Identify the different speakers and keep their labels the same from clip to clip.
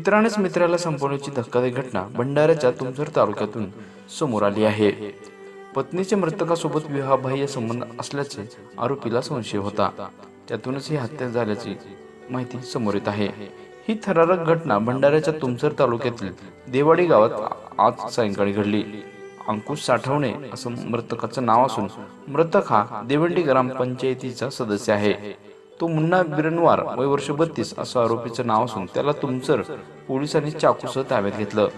Speaker 1: मित्रानेच मित्राला संपवण्याची धक्कादायक घटना भंडाऱ्याच्या तुमसर तालुक्यातून समोर आली आहे. पत्नीच्या मृतकासोबत विवाहबाह्य संबंध असल्याचे आरोपीला संशय होता. त्यातूनच ही हत्या झाल्याची माहिती समोर येत आहे. ही थरारक घटना भंडाऱ्याच्या तुमसर तालुक्यातील देवाडी गावात आज सायंकाळी घडली. अंकुश साठवणे असं मृतकाचं नाव असून मृतक हा देवंडी ग्रामपंचायतीचा सदस्य आहे. तो मुन्ना बिरनवार वय वर्ष बत्तीस असं आरोपीचं नाव असून त्याला तुमचर पोलिसांनी चाकूसह ताब्यात घेतलं.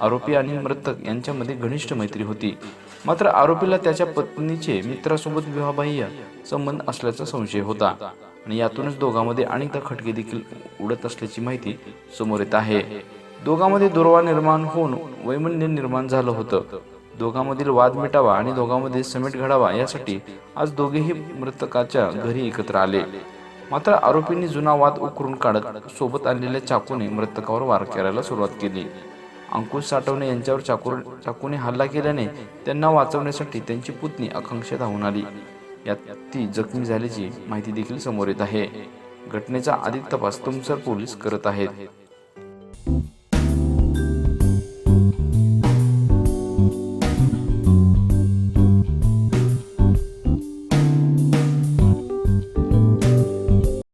Speaker 1: आरोपी आणि मृतक यांच्यामध्ये घनिष्ठ मैत्री होती. मात्र आरोपीला त्याच्या पत्नीचे मित्रासोबत विवाहबाह्य संबंध असल्याचा संशय होता. आणि यातूनच दोघांमध्ये अनेकदा खटके देखील उडत असल्याची माहिती समोर येत आहे. दोघांमध्ये दुर्वा निर्माण होऊन वैमन्य निर्माण झालं होतं. दोघांमधील वाद मिटावा आणि दोघांमध्ये समेट घडावा यासाठी आज दोघेही मृतकाच्या घरी एकत्र आले. मात्र आरोपींनी जुना वाद उकरून काढत सोबत आणलेल्या चाकूने मृतकावर वार करायला सुरुवात केली. अंकुश साठवणे यांच्यावर चाकू चाकूने हल्ला केल्याने त्यांना वाचवण्यासाठी त्यांची पुतणी आकांक्षा धावून आली. यात ती जखमी झाल्याची माहिती देखील समोर येत आहे. घटनेचा अधिक तपास तुमसर पोलीस करत आहेत.